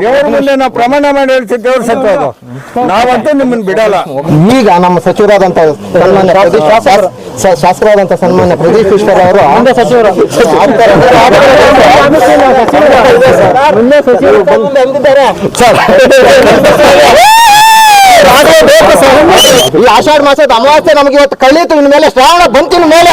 ದೇವ್ರ ಮುಂದೆ ನಾವು ಪ್ರಮಾಣ ಮಾಡಿ ಹೇಳ್ತೀವಿ ದೇವ್ರ ಸತ್ವ ಅದು. ನಾವಂತೂ ನಿಮ್ಮನ್ನ ಬಿಡಲ್ಲ. ಈಗ ನಮ್ಮ ಸಚಿವರಾದಂತ ಸನ್ಮಾನ್ಯ ಪ್ರದೀಪ್ ಶಾಸ್- ಶ- ಶಾಸಕರಾದಂತ ಸನ್ಮಾನ್ಯ ಪ್ರದೀಪ್ ಈಶ್ವರ್ ಅವರು ಸಚಿವರು. ಈ ಆಷಾಢ ಮಾಸದ ಅಮಾವಾಸ್ಯೆ ನಮ್ಗೆ ಇವತ್ತು ಕಳೀತು ಇನ್ಮೇಲೆ ಶ್ರಾವಣ ಬಂತಿನ ಮೇಲೆ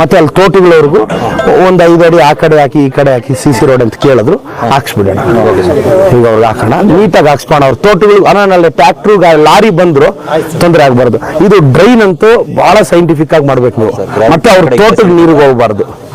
ಮತ್ತೆ ಅಲ್ಲಿ ತೋಟಗಳವರೆಗೂ ಒಂದ್ ಐದು ಅಡಿ ಆ ಕಡೆ ಹಾಕಿ ಈ ಕಡೆ ಹಾಕಿ ಸಿ ಸಿ ರೋಡ್ ಅಂತ ಕೇಳಿದ್ರು ಹಾಕ್ಸ್ಬಿಡೋಣ. ಈಗ ಅವ್ರಿಗೆ ಹಾಕೋಣ. ನೀಟಾಗಿ ಹಾಕ್ಸ್ಬೋಣ ಅವ್ರ ತೋಟಗಳು ಅನಾನಲ್ಲೇ ಟ್ಯಾಕ್ಟ್ರು ಲಾರಿ ಬಂದ್ರು ತೊಂದರೆ ಆಗ್ಬಾರ್ದು. ಇದು ಡ್ರೈನ್ ಅಂತೂ ಬಹಳ ಸೈಂಟಿಫಿಕ್ ಆಗಿ ಮಾಡ್ಬೇಕು ನೀವು. ಮತ್ತೆ ಅವ್ರ ತೋಟಕ್ಕೆ ನೀರಿಗೆ ಹೋಗ್ಬಾರ್ದು.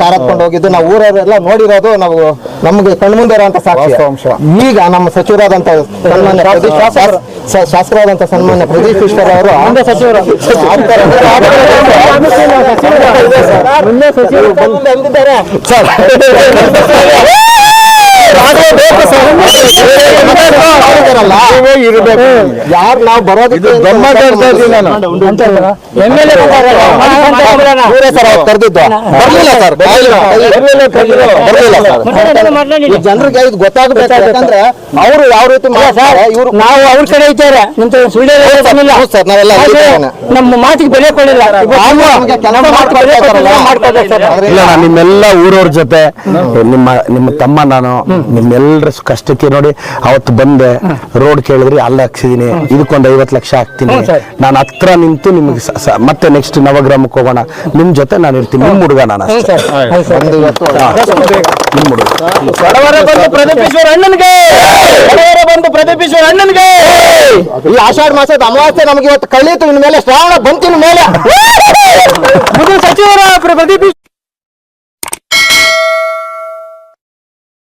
ಕಾರ್ ಹಾಕೊಂಡು ಹೋಗಿದ್ದು. ನಾವು ಊರವರೆಲ್ಲ ನೋಡಿರೋದು ನಾವು ನಮಗೆ ಕಣ್ಮುಂದೆ ಇರುವಂತ ಸಾಕ್ಷಿ ಈಗ ನಮ್ಮ ಸಚಿವರಾದಂತ ಸನ್ಮಾನ್ಯ ಶಾಸಕರಾದಂತ ಸನ್ಮಾನ್ಯ ಪ್ರದೀಪ್ ಈಶ್ವರ್ ಅವರು ಸಚಿವರು. ಇರ್ಬೇಕು. ಯಾರು ನಾವು ಬರೋದಕ್ಕೆ ಇದು ದಮ್ಮ ಇದ್ದೀನಿ ನಾನು. ಇವರೇ ಸರ್ ಅವ್ರು ಕರೆದಿದ್ದು ಬರ್ಲಿಲ್ಲ ಸರ್. ಬರ್ಲಿಲ್ಲ ಬರ್ಲಿಲ್ಲ ಸರ್. ಜನರಿಗೆ ಇದು ಅವರು ಯಾವ ರೀತಿ ಇವರು ನಾವು ಅವ್ರ ಕಡೆ ಇದ್ದಾರೆ ನಿಂತ ಸುಳ್ಳು ಹೌದು ಸರ್. ನಾವೆಲ್ಲ. ನಮ್ಮ ಮಾತಿಗೆ ಬೆಲೆ ಕೊಡಲಿಲ್ಲ. ಇಲ್ಲ ನಿಮ್ಮೆಲ್ಲ ಊರವ್ರ ಜೊತೆ. ನಿಮ್ಮ ನಿಮ್ಮ ತಮ್ಮ ನಾನು ನಿಮ್ಮೆಲ್ಲರ ಕಷ್ಟಕ್ಕೆ ನೋಡಿ ಅವತ್ತು ಬಂದೆ ರೋಡ್ ಕೇಳಿದ್ರಿ ಅಲ್ಲ ಹಾಕ್ಸಿದೀನಿ. ಇದಕ್ಕೊಂದು ಐವತ್ತು ಲಕ್ಷ ಹಾಕ್ತೀನಿ. ನಾನು ಹತ್ರ ನಿಂತು ನಿಮ್ಗೆ ಮತ್ತೆ ನೆಕ್ಸ್ಟ್ ನವಗ್ರಾಮಕ್ಕೆ ಹೋಗೋಣ. ನಿಮ್ ಜೊತೆ ನಾನು ಇರ್ತೀನಿ. ನಿಮ್ ಹುಡುಗ ನಾನು ನಿಮ್ ಹುಡುಗ. ಪ್ರದೀಪೇಶ್ವರ ಅಣ್ಣನ್ಗೆ. ಈ ಆಷಾಢ ಮಾಸದ ಅಮಾವಾಸ್ಯೆ ನಮ್ಗೆ ಇವತ್ತು ಕಳೀತು ಇನ್ಮೇಲೆ ಶ್ರಾವಣ ಬಂತಿನ ಮೇಲೆ ಸಚಿವರ ಪ್ರದೀಪೇಶ್ವರ